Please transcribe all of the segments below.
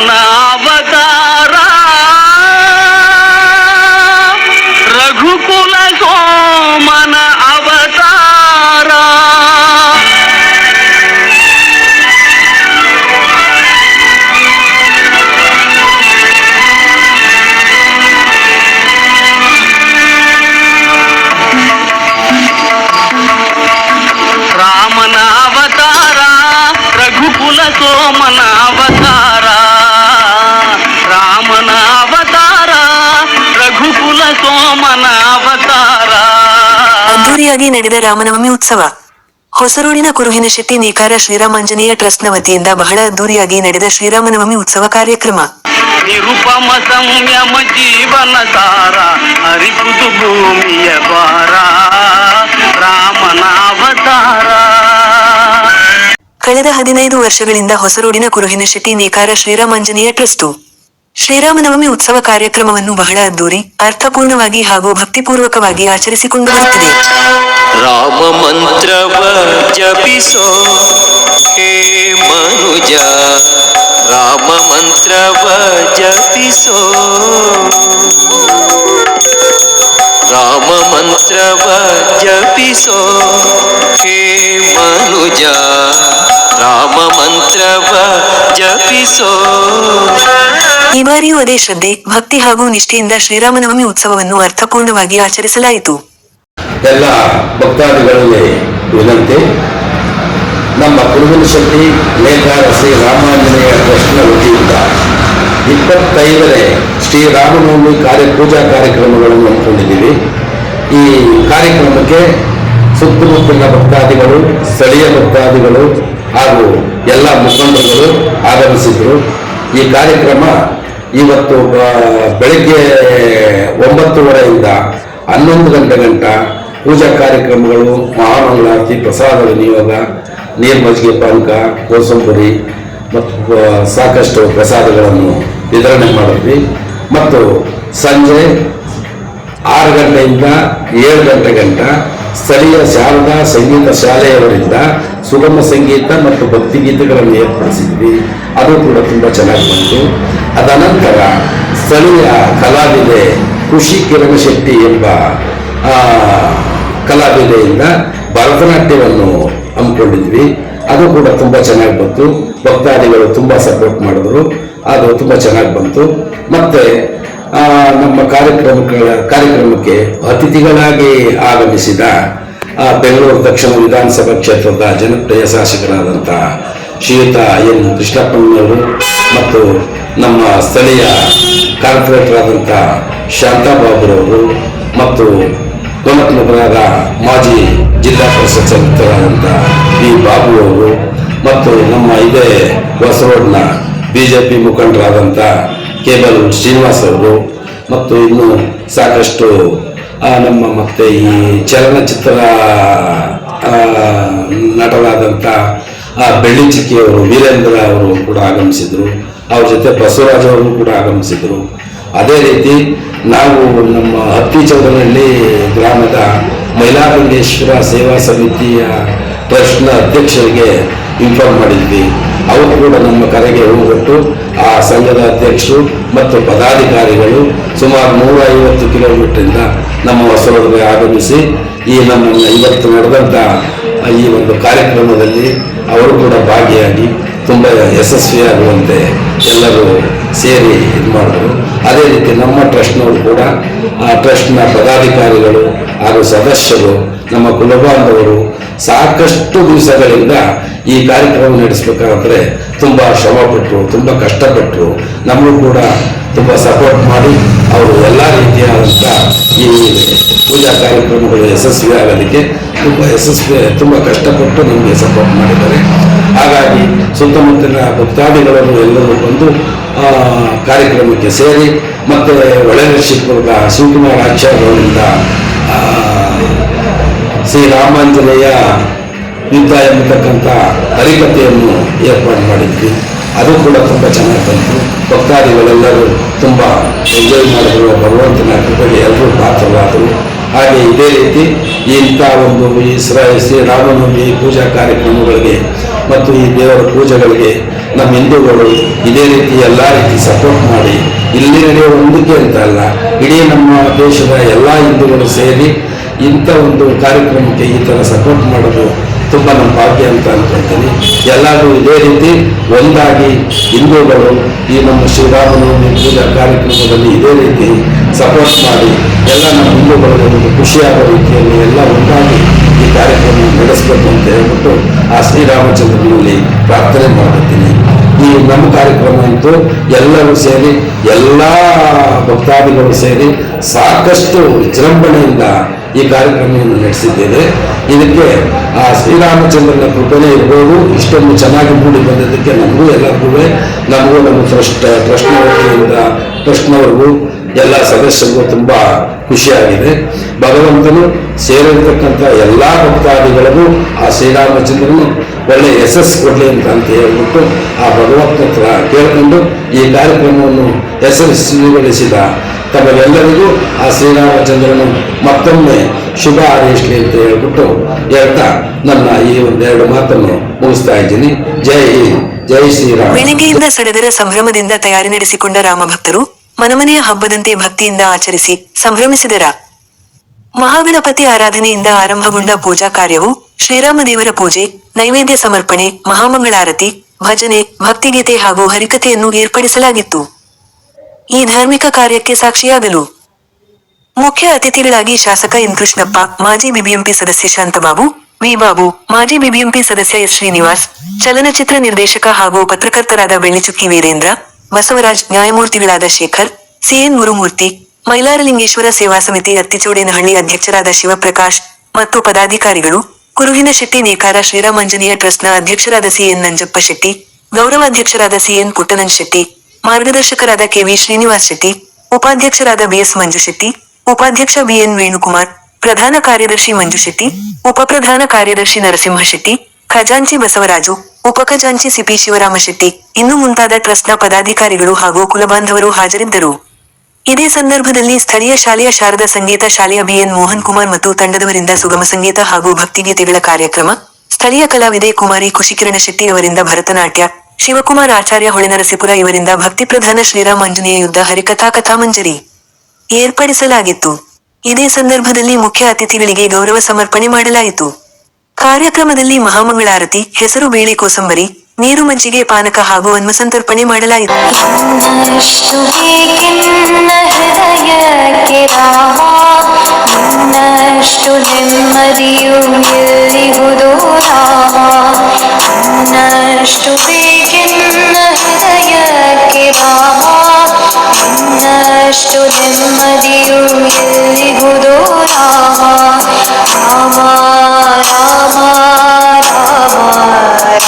తన అవతారా? రఘుకుల సోమన అవతారా? రామన అవతారా? ಅದ್ದೂರಿಯಾಗಿ ನಡೆದ ರಾಮನವಮಿ ಉತ್ಸವ. ಹೊಸರೂಡಿನ ಕುರುಹಿನ ಶೆಟ್ಟಿ ನೇಕಾರ ಶ್ರೀರಾಮಾಂಜನೇಯ ಟ್ರಸ್ಟ್ನ ವತಿಯಿಂದ ಬಹಳ ಅದ್ದೂರಿಯಾಗಿ ನಡೆದ ಶ್ರೀರಾಮನವಮಿ ಉತ್ಸವ ಕಾರ್ಯಕ್ರಮ. ನಿರುಪಮ ಸಂಯಮ ಜೀವನ ಸಾರ ಅರಿಪುದು ಭೂಮಿಯ ಭಾರ ರಾಮನಾವತಾರ. ಕಳೆದ ಹದಿನೈದು ವರ್ಷಗಳಿಂದ ಹೊಸರೂಡಿನ ಕುರುಹಿನ ಶೆಟ್ಟಿ ನೇಕಾರ ಶ್ರೀರಾಮಾಂಜನೇಯ ಟ್ರಸ್ಟು. ಶ್ರೀರಾಮನವಮಿ ಉತ್ಸವ ಕಾರ್ಯಕ್ರಮವನ್ನು ಬಹಳ ಅದ್ದೂರಿ, ಅರ್ಥಪೂರ್ಣವಾಗಿ ಹಾಗೂ ಭಕ್ತಿಪೂರ್ವಕವಾಗಿ ಆಚರಿಸಿಕೊಂಡು ಬರುತ್ತಿದೆ. ರಾಮ ಮಂತ್ರವ ಜಪಿಸೋ ಹೇ ಮನುಜ, ರಾಮ ಮಂತ್ರವ ಜಪಿಸೋ. ರಾಮ ಮಂತ್ರವ ಜಪಿಸೋ ಹೇ ಮನುಜ, ರಾಮ ಮಂತ್ರವ ಜಪಿಸೋ. ಈ ಬಾರಿಯೂ ಅದೇ ಶ್ರದ್ಧೆ, ಭಕ್ತಿ ಹಾಗೂ ನಿಷ್ಠೆಯಿಂದ ಶ್ರೀರಾಮನವಮಿ ಉತ್ಸವವನ್ನು ಅರ್ಥಪೂರ್ಣವಾಗಿ ಆಚರಿಸಲಾಯಿತು. ಎಲ್ಲ ಭಕ್ತಾದಿಗಳಿಗೆ ವಿನಂತಿ, ನಮ್ಮ ಕುರುಬನ ಶಕ್ತಿ ಲೇಖಾರ ಶ್ರೀ ರಾಮಾಂಜನೇಯ ಟ್ರಸ್ಟ್ನ ವತಿಯಿಂದ ಇಪ್ಪತ್ತೈದನೇ ಶ್ರೀ ರಾಮನವಮಿ ಕಾರ್ಯ ಪೂಜಾ ಕಾರ್ಯಕ್ರಮಗಳನ್ನು ಹಮ್ಮಿಕೊಂಡಿದ್ದೀವಿ. ಈ ಕಾರ್ಯಕ್ರಮಕ್ಕೆ ಸುತ್ತಮುತ್ತಲಿನ ಭಕ್ತಾದಿಗಳು, ಸ್ಥಳೀಯ ಭಕ್ತಾದಿಗಳು ಹಾಗೂ ಎಲ್ಲ ಮುಖಂಡರುಗಳು ಆಗಮಿಸಿದ್ದರು ಈ ಕಾರ್ಯಕ್ರಮ ಇವತ್ತು ಬೆಳಗ್ಗೆ ಒಂಬತ್ತುವರೆಯಿಂದ ಹನ್ನೊಂದು ಗಂಟೆ ಗಂಟ ಪೂಜಾ ಕಾರ್ಯಕ್ರಮಗಳು, ಮಹಾಮಂಗಳಾರತಿ ಪ್ರಸಾದ ವಿನಿಯೋಗ ನೀರು ಮಜ್ಜಿಗೆ ಪಾನಕ, ಕೋಸಂಬರಿ ಮತ್ತು ಸಾಕಷ್ಟು ಪ್ರಸಾದಗಳನ್ನು ವಿತರಣೆ ಮಾಡಿದ್ವಿ. ಮತ್ತು ಸಂಜೆ ಆರು ಗಂಟೆಯಿಂದ ಏಳು ಗಂಟೆ ಗಂಟ ಸ್ಥಳೀಯ ಶಾರದಾ ಸಂಗೀತ ಶಾಲೆಯವರಿಂದ ಸುಗಮ ಸಂಗೀತ ಮತ್ತು ಭಕ್ತಿಗೀತೆಗಳನ್ನು ಏರ್ಪಡಿಸಿದ್ವಿ. ಅದು ಕೂಡ ತುಂಬ ಚೆನ್ನಾಗಿ ಬಂತು. ಅದನಂತರ ಸ್ಥಳೀಯ ಕಲಾವಿದೆ ಖುಷಿ ಕಿರಣ ಶೆಟ್ಟಿ ಎಂಬ ಕಲಾವಿದೆಯಿಂದ ಭರತನಾಟ್ಯವನ್ನು ಹಮ್ಮಿಕೊಂಡಿದ್ವಿ. ಅದು ಕೂಡ ತುಂಬ ಚೆನ್ನಾಗಿ ಬಂತು. ಭಕ್ತಾದಿಗಳು ತುಂಬ ಸಪೋರ್ಟ್ ಮಾಡಿದ್ರು. ಅದು ತುಂಬ ಚೆನ್ನಾಗಿ ಬಂತು. ಮತ್ತೆ ನಮ್ಮ ಕಾರ್ಯಕ್ರಮಗಳ, ಕಾರ್ಯಕ್ರಮಕ್ಕೆ ಅತಿಥಿಗಳಾಗಿ ಆಗಮಿಸಿದ ಬೆಂಗಳೂರು ದಕ್ಷಿಣ ವಿಧಾನಸಭಾ ಕ್ಷೇತ್ರದ ಜನಪ್ರಿಯ ಶಾಸಕರಾದಂಥ ಶ್ರೀಯುತ ಎನ್ ಕೃಷ್ಣಪ್ಪನವರು ಮತ್ತು ನಮ್ಮ ಸ್ಥಳೀಯ ಕಾರ್ಪೊರೇಟರ್ ಆದಂಥ ಶಾಂತಾಬಾಬುರವರು ಮತ್ತು ಪ್ರಮುಖರಾದ ಮಾಜಿ ಜಿಲ್ಲಾ ಪರಿಷತ್ ಸದಸ್ಯರಾದಂಥ ಬಿ ಬಾಬು ಅವರು ಮತ್ತು ನಮ್ಮ ಇದೇ ಹೊಸ ರೋಡ್ನ ಬಿ ಜೆ ಪಿ ಮುಖಂಡರಾದಂಥ ಕೇಬಲ್ ಶ್ರೀನಿವಾಸ್ ಅವರು ಮತ್ತು ಇನ್ನು ಸಾಕಷ್ಟು ನಮ್ಮ ಮತ್ತೆ ಈ ಚಲನಚಿತ್ರ ನಟರಾದಂಥ ಬೆಳ್ಳಿ ಬೆಳ್ಳಿಚಿಕ್ಕಿಯವರು ವೀರೇಂದ್ರ ಅವರು ಕೂಡ ಆಗಮಿಸಿದರು. ಅವ್ರ ಜೊತೆ ಬಸವರಾಜ್ ಕೂಡ ಆಗಮಿಸಿದರು. ಅದೇ ರೀತಿ ನಾವು ನಮ್ಮ ಹತ್ತಿ ಚೌಡನಹಳ್ಳಿ ಗ್ರಾಮದ ಮೈಲಾರಂಗೇಶ್ವರ ಸೇವಾ ಸಮಿತಿಯ ಟ್ರಸ್ಟ್ನ ಅಧ್ಯಕ್ಷರಿಗೆ ಇನ್ಫಾರ್ಮ್ ಮಾಡಿದ್ವಿ. ಅವರು ಕೂಡ ನಮ್ಮ ಕರೆಗೆ ಹೋಗ್ಬಿಟ್ಟು ಆ ಸಂಘದ ಅಧ್ಯಕ್ಷರು ಮತ್ತು ಪದಾಧಿಕಾರಿಗಳು ಸುಮಾರು ನೂರ ಐವತ್ತು ಕಿಲೋಮೀಟ್ರಿಂದ ನಮ್ಮ ಹೊಸವರಿಗೆ ಆಗಮಿಸಿ ಈ ನಮ್ಮ ಇವತ್ತು ನಡೆದಂಥ ಈ ಒಂದು ಕಾರ್ಯಕ್ರಮದಲ್ಲಿ ಅವರು ಕೂಡ ಭಾಗಿಯಾಗಿ ತುಂಬ ಯಶಸ್ವಿಯಾಗುವಂತೆ ಎಲ್ಲರೂ ಸೇರಿ ಇದು ಮಾಡಿದ್ರು. ಅದೇ ರೀತಿ ನಮ್ಮ ಟ್ರಸ್ಟ್ನವರು ಕೂಡ, ಆ ಟ್ರಸ್ಟ್ನ ಪದಾಧಿಕಾರಿಗಳು ಹಾಗೂ ಸದಸ್ಯರು, ನಮ್ಮ ಕುಲಬಾಂಧವರು ಸಾಕಷ್ಟು ದಿವಸಗಳಿಂದ ಈ ಕಾರ್ಯಕ್ರಮ ನಡೆಸಬೇಕಾದ್ರೆ ತುಂಬ ಶ್ರಮಪಟ್ಟರು ತುಂಬ ಕಷ್ಟಪಟ್ಟರು ನಮಗೂ ಕೂಡ ತುಂಬ ಸಪೋರ್ಟ್ ಮಾಡಿ ಅವರು ಎಲ್ಲ ರೀತಿಯಾದಂಥ ಈ ಪೂಜಾ ಕಾರ್ಯಕ್ರಮಗಳು ಯಶಸ್ವಿ ಆಗೋದಕ್ಕೆ ತುಂಬ ಯಶಸ್ವಿ ತುಂಬ ಕಷ್ಟಪಟ್ಟು ನಮಗೆ ಸಪೋರ್ಟ್ ಮಾಡಿದ್ದಾರೆ. ಹಾಗಾಗಿ ಸುತ್ತಮುತ್ತಲಿನ ಭಕ್ತಾದಿಗಳನ್ನು ಎಲ್ಲರೂ ಬಂದು ಕಾರ್ಯಕ್ರಮಕ್ಕೆ ಸೇರಿ ಮತ್ತು ಒಳನರಸೀಪುರದ ಶಿವಕುಮಾರ್ ಆಚಾರ್ಯವರಿಂದ ಆ, ಶ್ರೀ ರಾಮಾಂಜನೇಯ ಯುದ್ಧ ಎಂಬತಕ್ಕಂಥ ಹರಿಕಥೆಯನ್ನು ಏರ್ಪಾಡು ಮಾಡಿದ್ವಿ. ಅದು ಕೂಡ ತುಂಬ ಚೆನ್ನಾಗಿ ಬಂತು. ಭಕ್ತಾದಿಗಳೆಲ್ಲರೂ ತುಂಬ ಎಂಜಾಯ್ ಮಾಡಿದ್ರು ಭಗವಂತನ ಕೃಪೆಗೆ ಎಲ್ಲರೂ ಪಾತ್ರವಾದರು ಹಾಗೆ ಇದೇ ರೀತಿ ಇಂಥ ಒಂದು ಈ ಶ್ರ ಶ್ರೀರಾಮನವಮಿ ಪೂಜಾ ಕಾರ್ಯಕ್ರಮಗಳಿಗೆ ಮತ್ತು ಈ ದೇವರ ಪೂಜೆಗಳಿಗೆ ನಮ್ಮ ಹಿಂದೂಗಳು ಇದೇ ರೀತಿ ಎಲ್ಲ ರೀತಿ ಸಪೋರ್ಟ್ ಮಾಡಿ ಇಲ್ಲಿ ನಡೆಯುವ ಒಂದಕ್ಕೆ ಅಂತ ಅಲ್ಲ, ಇಡೀ ನಮ್ಮ ದೇಶದ ಎಲ್ಲ ಹಿಂದೂಗಳು ಸೇರಿ ಇಂಥ ಒಂದು ಕಾರ್ಯಕ್ರಮಕ್ಕೆ ಈ ಥರ ಸಪೋರ್ಟ್ ಮಾಡೋದು ತುಂಬ ನಮ್ಮ ಭಾಗ್ಯ ಅಂತ ಅನ್ಕೊಳ್ತೀನಿ. ಎಲ್ಲರೂ ಇದೇ ರೀತಿ ಒಂದಾಗಿ ಹಿಂದೂಗಳು ಈ ನಮ್ಮ ಶ್ರೀರಾಮನವಮಿ ಪೂಜಾ ಕಾರ್ಯಕ್ರಮದಲ್ಲಿ ಇದೇ ರೀತಿ ಸಪೋರ್ಟ್ ಮಾಡಿ ಎಲ್ಲ ನಮ್ಮ ಹಿಂದೂಗಳು ಒಂದು ಖುಷಿಯಾದ ರೀತಿಯಲ್ಲಿ ಎಲ್ಲ ಒಂದಾಗಿ ಈ ಕಾರ್ಯಕ್ರಮ ನಡೆಸಬೇಕು ಅಂತ ಹೇಳ್ಬಿಟ್ಟು ಆ ಶ್ರೀರಾಮಚಂದ್ರನಲ್ಲಿ ಪ್ರಾರ್ಥನೆ ಮಾಡುತ್ತೀನಿ ಈ ನಮ್ಮ ಕಾರ್ಯಕ್ರಮ ಅಂತೂ ಎಲ್ಲರೂ ಸೇರಿ, ಎಲ್ಲ ಭಕ್ತಾದಿಗಳು ಸೇರಿ ಸಾಕಷ್ಟು ವಿಜೃಂಭಣೆಯಿಂದ ಈ ಕಾರ್ಯಕ್ರಮವನ್ನು ನಡೆಸಿದ್ದೇವೆ ಇದಕ್ಕೆ, ಆ, ಶ್ರೀರಾಮಚಂದ್ರನ ಕೃಪೆನೇ ಇರ್ಬೋದು. ಇಷ್ಟೊಂದು ಚೆನ್ನಾಗಿ ಮೂಡಿ ಬಂದಿದ್ದಕ್ಕೆ ನಮಗೂ ಎಲ್ಲರಿಗೂ ನಮಗೂ ನಮ್ಮ ಟ್ರಸ್ಟ್ ಪ್ರಶ್ನೆಯಿಂದ ಟ್ರಸ್ಟ್ನವ್ರಿಗೂ ಎಲ್ಲ ಸದಸ್ಯರಿಗೂ ತುಂಬ ಖುಷಿಯಾಗಿದೆ. ಭಗವಂತನು ಸೇರಿರ್ತಕ್ಕಂಥ ಎಲ್ಲ ಭಕ್ತಾದಿಗಳಿಗೂ ಆ ಶ್ರೀರಾಮಚಂದ್ರನು ಒಳ್ಳೆ ಯಶಸ್ಸು ಕೊಡಲಿ ಅಂತ ಅಂತ ಹೇಳ್ಬಿಟ್ಟು ಆ ಭಗವಂತನ ಕೇಳಿಕೊಂಡು ಕೇಳ್ಕೊಂಡು ಈ ಕಾರ್ಯಕ್ರಮವನ್ನು ಯಶಸ್ವಿಗೊಳಿಸಿದ ತಮಗೆಲ್ಲರಿಗೂ ಆ ಶ್ರೀರಾಮಚಂದ್ರನು ಮತ್ತೊಮ್ಮೆ ಶುಭ ಹಾರೈಸಲಿ ಅಂತ ಹೇಳ್ಬಿಟ್ಟು ಹೇಳ್ತಾ ನನ್ನ ಈ ಒಂದೆರಡು ಮಾತನ್ನು ಮುಗಿಸ್ತಾ ಇದ್ದೀನಿ. ಜೈ ಹಿಂದ್, ಜೈ ಶ್ರೀರಾಮ. ಬೆಳಗ್ಗೆಯಿಂದ ಸಡಗರ ಸಂಭ್ರಮದಿಂದ ತಯಾರಿ ನಡೆಸಿಕೊಂಡ ರಾಮಭಕ್ತರು ಮನಮನೆಯ ಹಬ್ಬದಂತೆ ಭಕ್ತಿಯಿಂದ ಆಚರಿಸಿ ಸಂಭ್ರಮಿಸಿದರ. ಮಹಾಗಣಪತಿ ಆರಾಧನೆಯಿಂದ ಆರಂಭಗೊಂಡ ಪೂಜಾ ಕಾರ್ಯವು ಶ್ರೀರಾಮ ದೇವರ ಪೂಜೆ, ನೈವೇದ್ಯ ಸಮರ್ಪಣೆ, ಮಹಾಮಂಗಳಾರತಿ, ಭಜನೆ, ಭಕ್ತಿಗೀತೆ ಹಾಗೂ ಹರಿಕತೆಯನ್ನು ಏರ್ಪಡಿಸಲಾಗಿತ್ತು. ಈ ಧಾರ್ಮಿಕ ಕಾರ್ಯಕ್ಕೆ ಸಾಕ್ಷಿಯಾಗಲು ಮುಖ್ಯ ಅತಿಥಿಗಳಾಗಿ ಶಾಸಕ ಎನ್ ಕೃಷ್ಣಪ್ಪ, ಮಾಜಿ ಬಿಬಿಎಂಪಿ ಸದಸ್ಯ ಶಾಂತಬಾಬು ವಿ ಬಾಬು ಮಾಜಿ ಬಿಬಿಎಂಪಿ ಸದಸ್ಯ ಎಸ್ ಶ್ರೀನಿವಾಸ್, ಚಲನಚಿತ್ರ ನಿರ್ದೇಶಕ ಹಾಗೂ ಪತ್ರಕರ್ತರಾದ ಬೆಳ್ಳಿಚುಕ್ಕಿ ವೀರೇಂದ್ರ, ಬಸವರಾಜ್ ನ್ಯಾಯಮೂರ್ತಿಗಳಾದ ಶೇಖರ್, ಸಿಎನ್ ಗುರುಮೂರ್ತಿ ಮೈಲಾರಲಿಂಗೇಶ್ವರ ಸೇವಾ ಸಮಿತಿ ಅತ್ತಿಚೋಡೇನಹಳ್ಳಿ ಅಧ್ಯಕ್ಷರಾದ ಶಿವಪ್ರಕಾಶ್ ಮತ್ತು ಪದಾಧಿಕಾರಿಗಳು ಕುರುಹಿನ ಶೆಟ್ಟಿ ನೇಕಾರ ಶ್ರೀರಾಮಾಂಜನೇಯ ಟ್ರಸ್ಟ್ನ ಅಧ್ಯಕ್ಷರಾದ ಸಿಎನ್ ನಂಜಪ್ಪ ಶೆಟ್ಟಿ, ಗೌರವಾಧ್ಯಕ್ಷರಾದ ಸಿಎನ್ ಪುಟ್ಟನನ್ ಶೆಟ್ಟಿ ಮಾರ್ಗದರ್ಶಕರಾದ ಕೆವಿ ಶ್ರೀನಿವಾಸ್ ಶೆಟ್ಟಿ, ಉಪಾಧ್ಯಕ್ಷರಾದ ಬಿಎಸ್ ಮಂಜು ಶೆಟ್ಟಿ, ಉಪಾಧ್ಯಕ್ಷ ಬಿಎನ್ ವೇಣುಕುಮಾರ್, ಪ್ರಧಾನ ಕಾರ್ಯದರ್ಶಿ ಮಂಜು ಶೆಟ್ಟಿ, ಉಪಪ್ರಧಾನ ಕಾರ್ಯದರ್ಶಿ ನರಸಿಂಹ ಶೆಟ್ಟಿ, ಖಜಾಂಚಿ ಬಸವರಾಜು ಉಪಖಜಾಂಚಿ ಸಿಪಿ ಶಿವರಾಮ ಶೆಟ್ಟಿ, ಇನ್ನು ಮುಂತಾದ ಟ್ರಸ್ಟ್ನ ಪದಾಧಿಕಾರಿಗಳು ಹಾಗೂ ಕುಲಬಾಂಧವರು ಹಾಜರಿದ್ದರು. ಇದೇ ಸಂದರ್ಭದಲ್ಲಿ ಸ್ಥಳೀಯ ಶಾಲೆಯ ಶಾರದಾ ಸಂಗೀತ ಶಾಲೆಯ ಬಿಎನ್ ಮೋಹನ್ ಕುಮಾರ್ ಮತ್ತು ತಂಡದವರಿಂದ ಸುಗಮ ಸಂಗೀತ ಹಾಗೂ ಭಕ್ತಿಗೀತೆಗಳ ಕಾರ್ಯಕ್ರಮ, ಸ್ಥಳೀಯ ಕಲಾವಿದೆ ಕುಮಾರಿ ಖುಷಿಕಿರಣ ಶೆಟ್ಟಿ ಅವರಿಂದ ಭರತನಾಟ್ಯ ಶಿವಕುಮಾರ್ ಆಚಾರ್ಯ ಹೊಳೆನರಸೀಪುರ ಇವರಿಂದ ಭಕ್ತಿ ಪ್ರಧಾನ ಶ್ರೀರಾಮಾಂಜನೇಯ ಯುದ್ಧ ಹರಿಕಥಾ ಕಥಾಮಂಜರಿ ಏರ್ಪಡಿಸಲಾಗಿತ್ತು. ಇದೇ ಸಂದರ್ಭದಲ್ಲಿ ಮುಖ್ಯ ಅತಿಥಿಗಳಿಗೆ ಗೌರವ ಸಮರ್ಪಣೆ ಮಾಡಲಾಯಿತು. ಕಾರ್ಯಕ್ರಮದಲ್ಲಿ ಮಹಾಮಂಗಳಾರತಿ, ಹೆಸರು ಬೇಳೆ ಕೋಸಂಬರಿ, ನೀರು ಮಜ್ಜಿಗೆ ಪಾನಕ ಹಾಗೂ ಅನ್ಮಸಂತರ್ಪಣೆ ಮಾಡಲಾಯಿತು. عشت فيك النهايات كبارا عشت للمدير يلي قدورها راما راما راما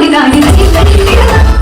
ഓടി താഴെ